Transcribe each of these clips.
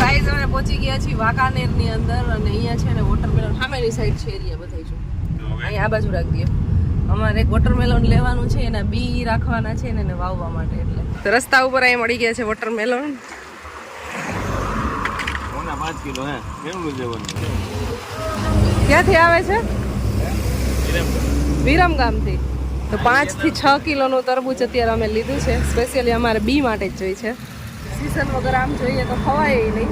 Guys અમે પહોંચી ગયા છીએ વાંકાનેરની અંદર અને અહીંયા છે ને વોટરમેલન સામેની સાઈડ છે એરિયા બધાય જો. અહીંયા આ બાજુ રાખી દઈએ. અમારે એક વોટરમેલન લેવાનું છે એના બી રાખવાના છે ને એને વાવવા માટે એટલે. તો રસ્તા ઉપર અહીંયા મળી ગયા છે વોટરમેલન પાંચ કિલો હે? કેમનું લેવાનું ક્યાંથી આવે છે? વિરમગામથી. તો પાંચથી છ કિલોનું તરબૂચ અત્યારે અમે લીધું છે. સ્પેશિયલી અમારે બી માટે જ જોઈએ છે. સીઝન વગર આમ જોઈએ તો ખવાય નહીં.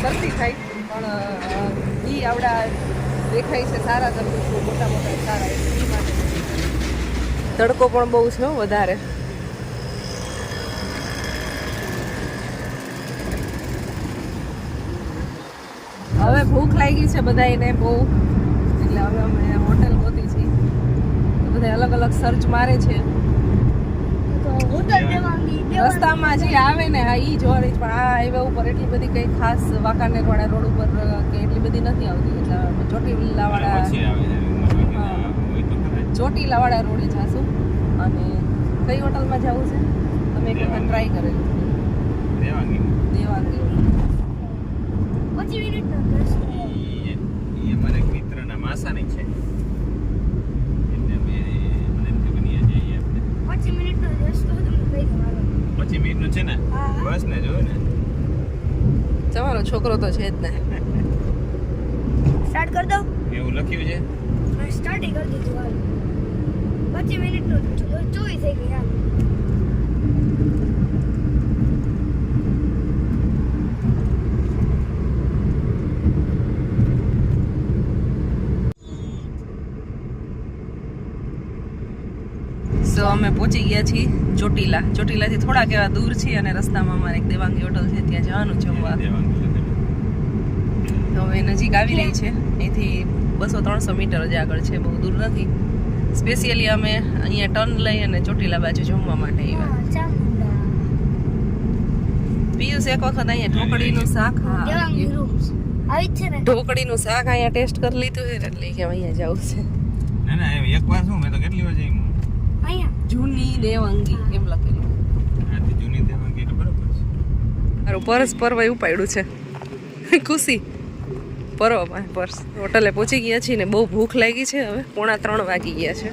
શરદી થાય, પણ બી આવડા દેખાય છે સારા તરફ બહુ મોટા મોટા સારા. એટલે માટે. તડકો પણ બહુ છે વધારે. હવે ભૂખ લાગી છે બધાને બહુ. એટલે હવે અમે હોટેલ ગોતી છીએ. બધા અલગ અલગ સર્ચ મારે છે. રસ્તામાં જે આવે ને હા એ જોવા રહી છે. પણ આ હાઈવે ઉપર એટલી બધી કઈ ખાસ વાંકાનેર વાળા રોડ ઉપર કે એટલી બધી નથી આવતી. એટલે ચોટીલા વાળા ચોટીલા વાળા રોડે જાશું. અને કઈ હોટલમાં જવું છે? તમે એક વખત ટ્રાય કરેલું દેવાંગી. દેવાંગી. પછી ઈ એ મારા મિત્રના માસાની છે એટલે અમે મને એમ થયું કે ત્યાં જઈએ આપણે પચીસ મિનિટનું છે ને? બસ ને જોયું ને? તમારો છોકરો તો છે જ ને. સ્ટાર્ટ કરી દઉં? એવું લખ્યું છે? સ્ટાર્ટિંગ કરી દીધું હાલ. પચીસ મિનિટનું ચોવીસ થઈ ગઈ હાલ સો અમે પહોંચી ગયા છીએ ચોટીલા. ચોટીલાથી થોડાક એવા દૂર છીએ અને રસ્તામાં અમારે એક દેવાંગી હોટલ છે ત્યાં જવાનું જમવા તો હવે નજીક આવી રહી છે. અહીંથી બસો ત્રણસો મીટર જ આગળ છે બહુ દૂર નથી. સ્પેશિયલી અમે અહીંયા ટર્ન લઈ અને ચોટીલા બાજુ જમવા માટે આવ્યા. હા પિયુષ એક વખત અહીંયા ઢોકળીનું શાક હા. દેવાંગી રૂમ્સ આવી જ છે ને? ઢોકળીનું શાક અહીંયા ટેસ્ટ કરી લીધું છે એટલે કે અહીંયા જવું છે. ના ના એમ એક વાર શું મેં તો કેટલી વાર જઈ જૂની દેવાંગી એમ લખેલું. જૂની દેવાંગી એટલે બરોબર છે. મારું પર્સ પરવાય ઉપાડ્યું છે. ખુશી. પરવા પર્સ. હોટલે પહોંચી ગયા છીએ ને બહુ ભૂખ લાગી છે હવે. પોણા ત્રણ વાગી ગયા છે.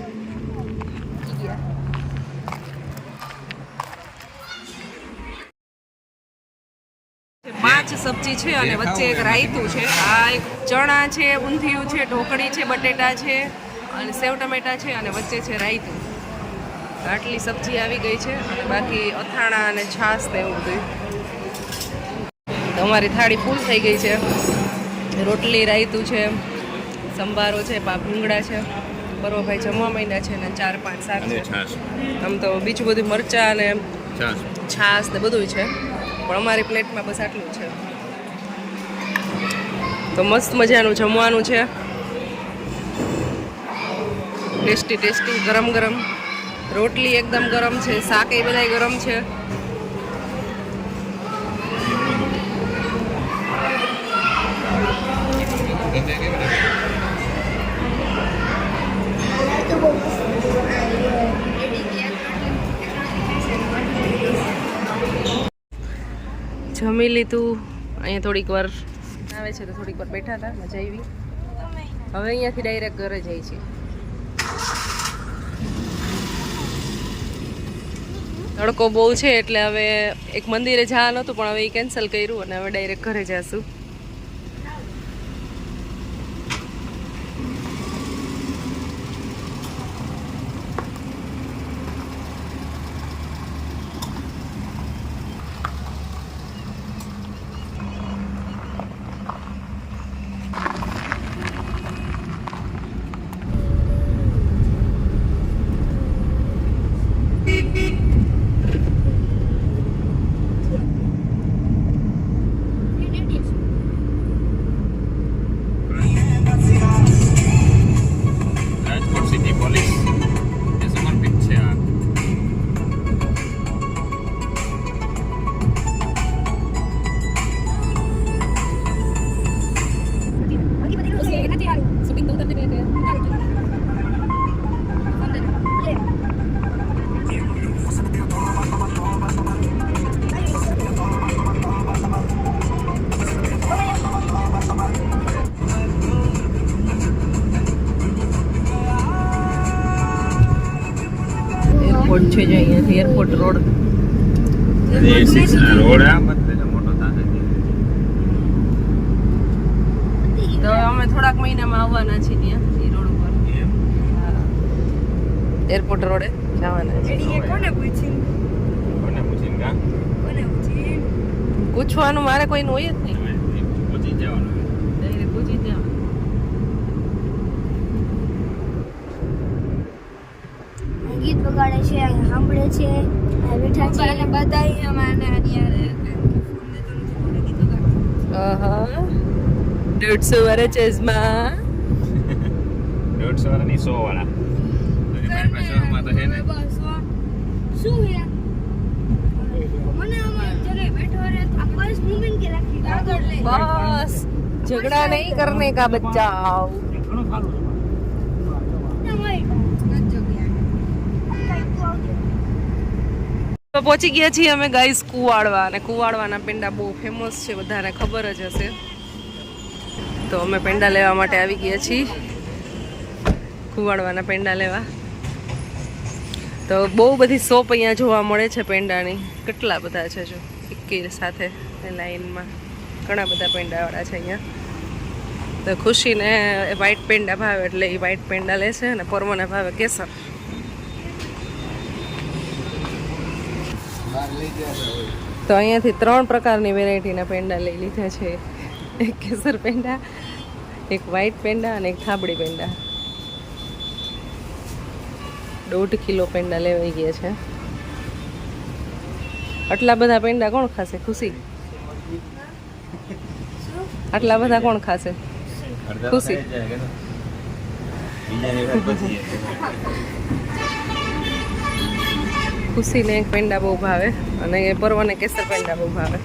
પાંચ સબ્જી છે અને વચ્ચે એક રાયતું છે. આ એક ચણા છે ઊંધિયું છે ઢોકળી છે બટેટા છે અને સેવ ટમેટા છે અને વચ્ચે છે રાયતું. આટલી સબ્જી આવી ગઈ છે અને બાકી અથાણા અને છાશ ને એવું બધું. અમારી થાળી ફૂલ થઈ ગઈ છે. રોટલી રાયતું છે સંભારો છે પા ભૂંગળા છે બરોભાઈ જમવા માંડ્યા છે ને ચાર પાંચ શાક છે. આમ તો બીજું બધું મરચાં અને છાશ. ને બધું છે. પણ અમારી પ્લેટમાં બસ આટલું છે. તો મસ્ત મજાનું જમવાનું છે. ટેસ્ટી ટેસ્ટી ગરમ ગરમ. રોટલી એકદમ ગરમ છે, શાક એ બધાય ગરમ છે. જમી લીધું, અહીંયા થોડીક વાર આવે છે તો થોડીક વાર બેઠા હતા, મજા આવી. હવે અહીંયાથી ડાયરેક્ટ ઘરે જાય છે. તડકો બહુ છે એટલે હવે એક મંદિરે જવાનું હતું, પણ હવે એ કેન્સલ કર્યું અને હવે ડાયરેક્ટ ઘરે જઈશું છે જે અહીંયાથી એરપોર્ટ રોડ. રોડ આ બધે મોટો થાશે તો અમે થોડાક મહિનામાં આવવાના છીએ ત્યાં એ રોડ ઉપર. એરપોર્ટ રોડે જવાના છે કોને પૂછ્યું? કોને પૂછીને કા? કોને પૂછ્યું પૂછવાનું મારે કોઈનું હોય જ નહીં તમે પહોંચી જવાનું ડાયરેક્ટ પૂછી ત્યાં ગીત વગાડે છે સાંભળે છે બેઠા છે. અને બધાય અમારે યાર શું બસ મૂવમેન્ટ બસ. ઝઘડા નહીં કરને કા બચ્ચા તો પહોંચી ગયા છીએ અમે ગાઈસ કુવાડવા અને કુવાડવાના પેંડા બહુ ફેમસ છે, બધાને ખબર જ હશે. તો અમે પેંડા લેવા માટે આવી ગયા છીએ. કુવાડવાના પેંડા લેવા. તો બહુ બધી શોપ અહીંયા જોવા મળે છે પેંડાની. કેટલા બધા છે જો, એકી સાથે લાઈનમાં. ઘણા બધા પેંડાવાળા છે અહીંયા. તો ખુશીને વ્હાઈટ પેંડા ભાવે એટલે એ વ્હાઈટ પેંડા લે છે અને પર્વને ભાવે કેસર. તો અહીંયાથી ત્રણ પ્રકારની વેરાયટીના પેંડા લઈ લીધા છે. એક કેસર પેંડા એક વ્હાઈટ પેંડા અને એક થાબડી પેંડા. દોઢ કિલો પેંડા લેવાઈ ગયા છે. આટલા બધા પેંડા કોણ ખાશે? ખુશી? આટલા બધા કોણ ખાશે? ખુશી. ખુશીને એક પેંડા બહુ ભાવે અને એ પર્વને કેસર પેંડા બહુ ભાવે.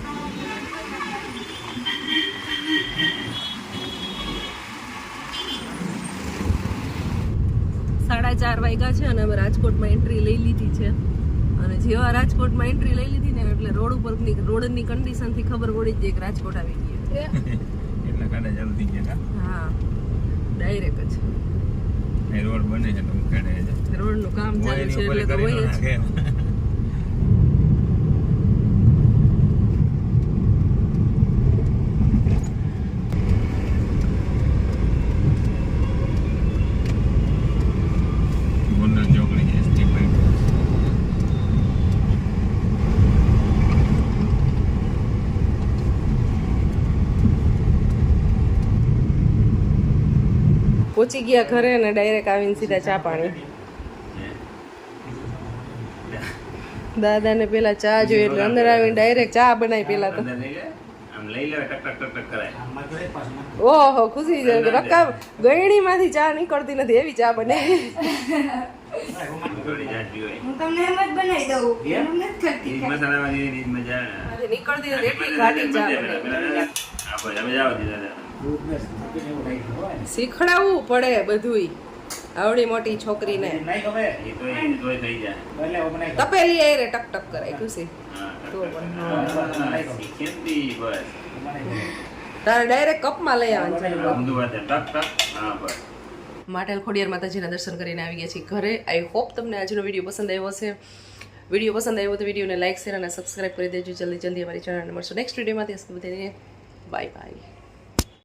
સાડા ચાર વાગ્યા છે અને અમે રાજકોટમાં એન્ટ્રી લઈ લીધી છે. અને જેવા રાજકોટમાં એન્ટ્રી લઈ લીધી ને એટલે રોડ ઉપરની રોડની કન્ડિશનથી ખબર પડી જ જાય કે રાજકોટ આવી ગયું. ગયા હા. ડાયરેક્ટ જ. રોડ બને છે તો રોડનું કામ ચાલુ છે એટલે તો હોય જ. પહોંચી ગયા ઘરે ને ડાયરેક્ટ આવીને સીધા ચા પાણી. દાદાને પેલા ચા જોઈએ એટલે અંદર આવીને ડાયરેક્ટ ચા બનાવી પેલા તો. અંદર લઈ લે આમ લઈ લે ટક ટક ટક ટક કરાય ઓહો ખુશી છે. ગયણી માંથી ચા નીકળતી નથી એવી ચા બનાવી થોડી જાજી હોય હું તમને એમ જ બનાવી દઉં. એમ નથી કરતી ઈ મસાલાવાળી એની જ મજા આવે ને. નીકળતી એટલી ઘાટી ચા પેલા- શીખડાવવું પડે બધુંય. આવડી મોટી છોકરીને. એ તો એ તપેલી આયરે ટક ટક કરાય ખુશી તારે ડાયરેક્ટ કપમાં લઈ બસ માટેલ ખોડિયાર માતાજીના દર્શન કરીને આવી ગયા છીએ ઘરે. આઈ હોપ તમને આજનો વીડિયો પસંદ આવ્યો હશે. વીડિયો પસંદ આવ્યો તો વિડીયોને લાઇક શેર અને સબસ્ક્રાઈબ કરી દેજો. જલ્દી જલ્દી અમારી ચેનલને મળશું નેક્સ્ટ વિડીયોમાં ત્યાં સુધી બાય બાય